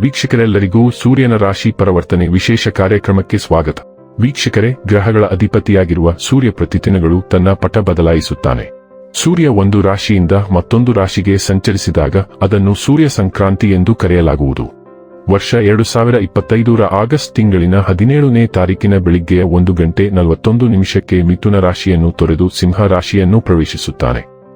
ವೀಕ್ಷಕರೆಲ್ಲರಿಗೂ ಸೂರ್ಯನ ರಾಶಿ ಪರಿವರ್ತನೆ ವಿಶೇಷ ಕಾರ್ಯಕ್ರಮಕ್ಕೆ ಸ್ವಾಗತ. ವೀಕ್ಷಕರೇ, ಗ್ರಹಗಳ ಅಧಿಪತಿಯಾಗಿರುವ ಸೂರ್ಯ ಪ್ರತಿದಿನಗಳು ತನ್ನ ಪಟ ಬದಲಾಯಿಸುತ್ತಾನೆ. ಸೂರ್ಯ ಒಂದು ರಾಶಿಯಿಂದ ಮತ್ತೊಂದು ರಾಶಿಗೆ ಸಂಚರಿಸಿದಾಗ ಅದನ್ನು ಸೂರ್ಯ ಸಂಕ್ರಾಂತಿ ಎಂದು ಕರೆಯಲಾಗುವುದು. ವರ್ಷ ಎರಡು ಸಾವಿರ ಇಪ್ಪತ್ತೈದರ ಆಗಸ್ಟ್ ತಿಂಗಳಿನ ಹದಿನೇಳನೇ ತಾರೀಕಿನ ಬೆಳಿಗ್ಗೆಯ ಒಂದು ಗಂಟೆ ನಲವತ್ತೊಂದು ನಿಮಿಷಕ್ಕೆ ಮಿಥುನ ರಾಶಿಯನ್ನು ತೊರೆದು ಸಿಂಹ ರಾಶಿಯನ್ನು ಪ್ರವೇಶಿಸುತ್ತಾನೆ.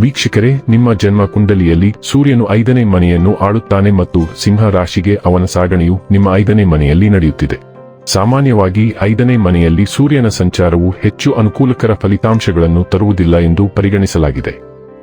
ವೀಕ್ಷಕರೇ, ನಿಮ್ಮ ಜನ್ಮ ಕುಂಡಲಿಯಲ್ಲಿ ಸೂರ್ಯನು ಐದನೇ ಮನೆಯನ್ನು ಆಳುತ್ತಾನೆ ಮತ್ತು ಸಿಂಹ ರಾಶಿಗೆ ಅವನ ಸಾಗಣೆಯು ನಿಮ್ಮ ಐದನೇ ಮನೆಯಲ್ಲಿ ನಡೆಯುತ್ತಿದೆ. ಸಾಮಾನ್ಯವಾಗಿ ಐದನೇ ಮನೆಯಲ್ಲಿ ಸೂರ್ಯನ ಸಂಚಾರವು ಹೆಚ್ಚು ಅನುಕೂಲಕರ ಫಲಿತಾಂಶಗಳನ್ನು ತರುವುದಿಲ್ಲ ಎಂದು ಪರಿಗಣಿಸಲಾಗಿದೆ.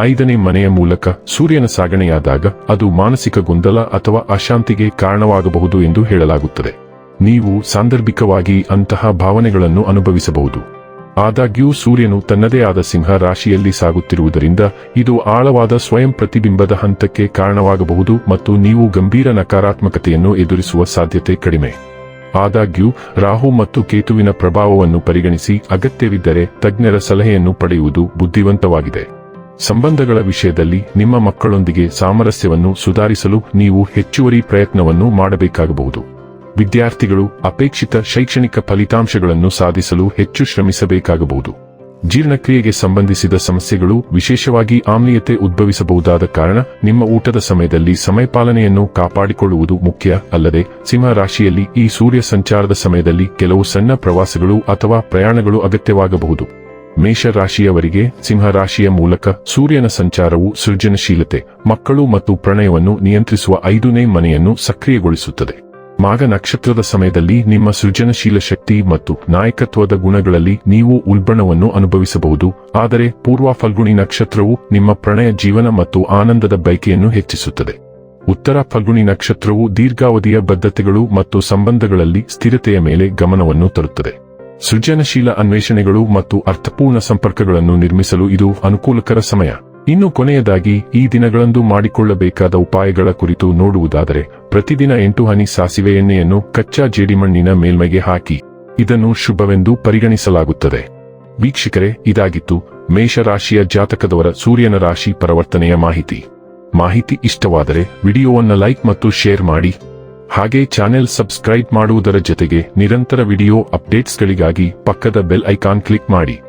ಐದನೇ ಮನೆಯ ಮೂಲಕ ಸೂರ್ಯನ ಸಾಗಣೆಯಾದಾಗ ಅದು ಮಾನಸಿಕ ಗೊಂದಲ ಅಥವಾ ಅಶಾಂತಿಗೆ ಕಾರಣವಾಗಬಹುದು ಎಂದು ಹೇಳಲಾಗುತ್ತದೆ. ನೀವು ಸಾಂದರ್ಭಿಕವಾಗಿ ಅಂತಹ ಭಾವನೆಗಳನ್ನು ಅನುಭವಿಸಬಹುದು. ಆದಾಗ್ಯೂ ಸೂರ್ಯನು ತನ್ನದೇ ಆದ ಸಿಂಹ ರಾಶಿಯಲ್ಲಿ ಸಾಗುತ್ತಿರುವುದರಿಂದ ಇದು ಆಳವಾದ ಸ್ವಯಂ ಪ್ರತಿಬಿಂಬದ ಹಂತಕ್ಕೆ ಕಾರಣವಾಗಬಹುದು ಮತ್ತು ನೀವು ಗಂಭೀರ ನಕಾರಾತ್ಮಕತೆಯನ್ನು ಎದುರಿಸುವ ಸಾಧ್ಯತೆ ಕಡಿಮೆ. ಆದಾಗ್ಯೂ, ರಾಹು ಮತ್ತು ಕೇತುವಿನ ಪ್ರಭಾವವನ್ನು ಪರಿಗಣಿಸಿ ಅಗತ್ಯವಿದ್ದರೆ ತಜ್ಞರ ಸಲಹೆಯನ್ನು ಪಡೆಯುವುದು ಬುದ್ಧಿವಂತವಾಗಿದೆ. ಸಂಬಂಧಗಳ ವಿಷಯದಲ್ಲಿ ನಿಮ್ಮ ಮಕ್ಕಳೊಂದಿಗೆ ಸಾಮರಸ್ಯವನ್ನು ಸುಧಾರಿಸಲು ನೀವು ಹೆಚ್ಚುವರಿ ಪ್ರಯತ್ನವನ್ನು ಮಾಡಬೇಕಾಗಬಹುದು. ವಿದ್ಯಾರ್ಥಿಗಳು ಅಪೇಕ್ಷಿತ ಶೈಕ್ಷಣಿಕ ಫಲಿತಾಂಶಗಳನ್ನು ಸಾಧಿಸಲು ಹೆಚ್ಚು ಶ್ರಮಿಸಬೇಕಾಗಬಹುದು. ಜೀರ್ಣಕ್ರಿಯೆಗೆ ಸಂಬಂಧಿಸಿದ ಸಮಸ್ಯೆಗಳು ವಿಶೇಷವಾಗಿ ಆಮ್ಲೀಯತೆ ಉದ್ಭವಿಸಬಹುದಾದ ಕಾರಣ ನಿಮ್ಮ ಊಟದ ಸಮಯದಲ್ಲಿ ಸಮಯಪಾಲನೆಯನ್ನು ಕಾಪಾಡಿಕೊಳ್ಳುವುದು ಮುಖ್ಯ, ಅಲ್ಲದೆ ಸಿಂಹ ರಾಶಿಯಲ್ಲಿ ಈ ಸೂರ್ಯ ಸಂಚಾರದ ಸಮಯದಲ್ಲಿ ಕೆಲವು ಸಣ್ಣ ಪ್ರವಾಸಗಳು ಅಥವಾ ಪ್ರಯಾಣಗಳು ಅಗತ್ಯವಾಗಬಹುದು. ಮೇಷ ರಾಶಿಯವರಿಗೆ ಸಿಂಹ ರಾಶಿಯ ಮೂಲಕ ಸೂರ್ಯನ ಸಂಚಾರವು ಸೃಜನಶೀಲತೆ, ಮಕ್ಕಳು ಮತ್ತು ಪ್ರಣಯವನ್ನು ನಿಯಂತ್ರಿಸುವ ಐದನೇ ಮನೆಯನ್ನು ಸಕ್ರಿಯಗೊಳಿಸುತ್ತದೆ. ಮಾಘ ನಕ್ಷತ್ರದ ಸಮಯದಲ್ಲಿ ನಿಮ್ಮ ಸೃಜನಶೀಲ ಶಕ್ತಿ ಮತ್ತು ನಾಯಕತ್ವದ ಗುಣಗಳಲ್ಲಿ ನೀವು ಉಲ್ಬಣವನ್ನು ಅನುಭವಿಸಬಹುದು, ಆದರೆ ಪೂರ್ವ ಫಲ್ಗುಣಿ ನಕ್ಷತ್ರವು ನಿಮ್ಮ ಪ್ರಣಯ ಜೀವನ ಮತ್ತು ಆನಂದದ ಬಯಕೆಯನ್ನು ಹೆಚ್ಚಿಸುತ್ತದೆ. ಉತ್ತರ ಫಲ್ಗುಣಿ ನಕ್ಷತ್ರವು ದೀರ್ಘಾವಧಿಯ ಬದ್ಧತೆಗಳು ಮತ್ತು ಸಂಬಂಧಗಳಲ್ಲಿ ಸ್ಥಿರತೆಯ ಮೇಲೆ ಗಮನವನ್ನು ತರುತ್ತದೆ. ಸೃಜನಶೀಲ ಅನ್ವೇಷಣೆಗಳು ಮತ್ತು ಅರ್ಥಪೂರ್ಣ ಸಂಪರ್ಕಗಳನ್ನು ನಿರ್ಮಿಸಲು ಇದು ಅನುಕೂಲಕರ ಸಮಯ. ಇನ್ನು ಕೊನೆಯದಾಗಿ, ಈ ದಿನಗಳಂದು ಮಾಡಿಕೊಳ್ಳಬೇಕಾದ ಉಪಾಯಗಳ ಕುರಿತು ನೋಡುವುದಾದರೆ, ಪ್ರತಿದಿನ ಎಂಟು ಹನಿ ಸಾಸಿವೆ ಎಣ್ಣೆಯನ್ನು ಕಚ್ಚಾ ಜೇಡಿಮಣ್ಣಿನ ಮೇಲ್ಮೈಗೆ ಹಾಕಿ, ಇದನ್ನು ಶುಭವೆಂದು ಪರಿಗಣಿಸಲಾಗುತ್ತದೆ. ವೀಕ್ಷಕರೇ, ಇದಾಗಿತ್ತು ಮೇಷರಾಶಿಯ ಜಾತಕದವರ ಸೂರ್ಯನ ರಾಶಿ ಪರಿವರ್ತನೆಯ ಮಾಹಿತಿ. ಮಾಹಿತಿ ಇಷ್ಟವಾದರೆ ವಿಡಿಯೋವನ್ನು ಲೈಕ್ ಮತ್ತು ಶೇರ್ ಮಾಡಿ. ಹಾಗೆ ಚಾನೆಲ್ ಸಬ್ಸ್ಕ್ರೈಬ್ ಮಾಡುವುದರ ಜೊತೆಗೆ ನಿರಂತರ ವಿಡಿಯೋ ಅಪ್ಡೇಟ್ಸ್ಗಳಿಗಾಗಿ ಪಕ್ಕದ ಬೆಲ್ ಐಕಾನ್ ಕ್ಲಿಕ್ ಮಾಡಿ.